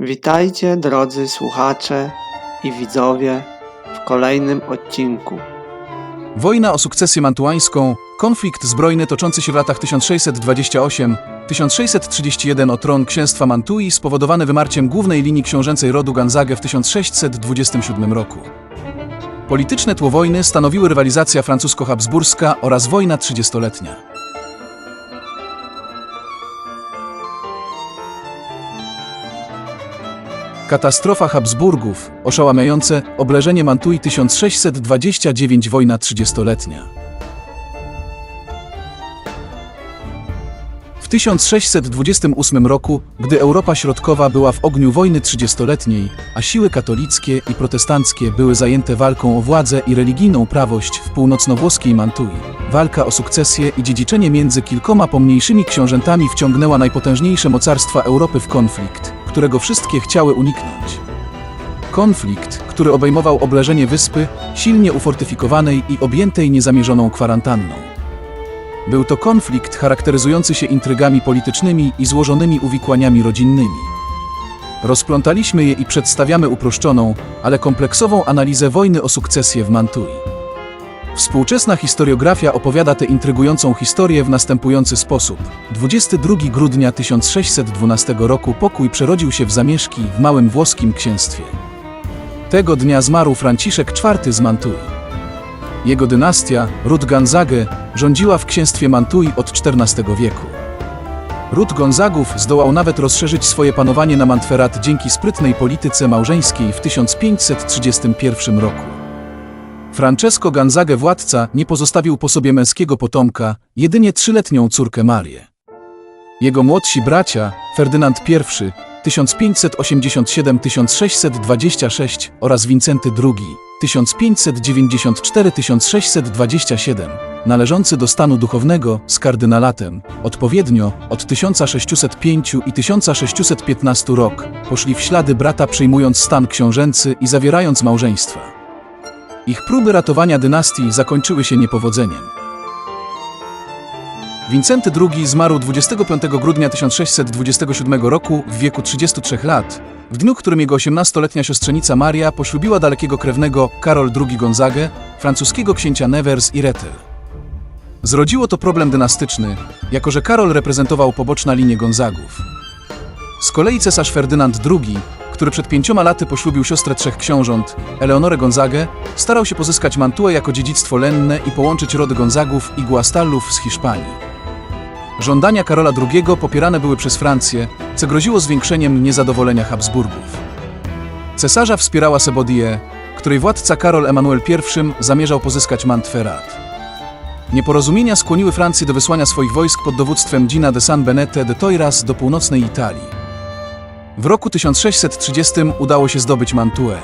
Witajcie drodzy słuchacze i widzowie w kolejnym odcinku. Wojna o sukcesję mantuańską, konflikt zbrojny toczący się w latach 1628-1631 o tron księstwa Mantui spowodowany wymarciem głównej linii książęcej rodu Gonzagę w 1627 roku. Polityczne tło wojny stanowiły rywalizacja francusko-habsburska oraz wojna trzydziestoletnia. Katastrofa Habsburgów, oszałamiające obleżenie Mantui 1629 wojna trzydziestoletnia. W 1628 roku, gdy Europa Środkowa była w ogniu wojny trzydziestoletniej, a siły katolickie i protestanckie były zajęte walką o władzę i religijną prawość w północnowłoskiej Mantui, walka o sukcesję i dziedziczenie między kilkoma pomniejszymi książętami wciągnęła najpotężniejsze mocarstwa Europy w konflikt, którego wszystkie chciały uniknąć. Konflikt, który obejmował obleżenie wyspy, silnie ufortyfikowanej i objętej niezamierzoną kwarantanną. Był to konflikt charakteryzujący się intrygami politycznymi i złożonymi uwikłaniami rodzinnymi. Rozplątaliśmy je i przedstawiamy uproszczoną, ale kompleksową analizę wojny o sukcesję w Mantui. Współczesna historiografia opowiada tę intrygującą historię w następujący sposób. 22 grudnia 1612 roku pokój przerodził się w zamieszki w małym włoskim księstwie. Tego dnia zmarł Franciszek IV z Mantui. Jego dynastia, ród Gonzagę, rządziła w księstwie Mantui od XIV wieku. Ród Gonzagów zdołał nawet rozszerzyć swoje panowanie na Montferrat dzięki sprytnej polityce małżeńskiej w 1531 roku. Francesco Gonzaga władca nie pozostawił po sobie męskiego potomka, jedynie trzyletnią córkę Marię. Jego młodsi bracia, Ferdynand I 1587-1626 oraz Wincenty II 1594-1627, należący do stanu duchownego z kardynalatem, odpowiednio od 1605 i 1615 rok, poszli w ślady brata przejmując stan książęcy i zawierając małżeństwa. Ich próby ratowania dynastii zakończyły się niepowodzeniem. Wincenty II zmarł 25 grudnia 1627 roku w wieku 33 lat, w dniu, którym jego 18-letnia siostrzenica Maria poślubiła dalekiego krewnego Karol II Gonzagę, francuskiego księcia Nevers i Rethel. Zrodziło to problem dynastyczny, jako że Karol reprezentował poboczna linię Gonzagów. Z kolei cesarz Ferdynand II, który przed pięcioma laty poślubił siostrę trzech książąt, Eleonorę Gonzagę, starał się pozyskać Mantuę jako dziedzictwo lenne i połączyć rody Gonzagów i Guastallów z Hiszpanii. Żądania Karola II popierane były przez Francję, co groziło zwiększeniem niezadowolenia Habsburgów. Cesarza wspierała Sebodie, której władca Karol Emanuel I zamierzał pozyskać Montferrat. Nieporozumienia skłoniły Francję do wysłania swoich wojsk pod dowództwem Gina de San Benete de Toiras do północnej Italii. W roku 1630 udało się zdobyć Mantuę.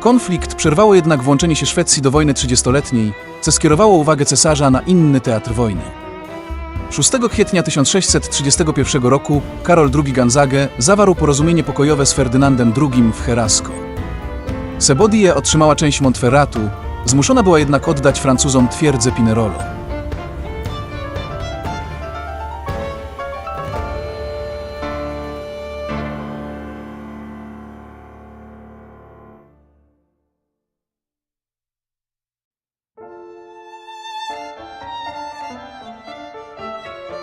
Konflikt przerwało jednak włączenie się Szwecji do wojny trzydziestoletniej, co skierowało uwagę cesarza na inny teatr wojny. 6 kwietnia 1631 roku Karol II Gonzagę zawarł porozumienie pokojowe z Ferdynandem II w Herasko. Sebodie otrzymała część Montferratu, zmuszona była jednak oddać Francuzom twierdzę Pinerolo.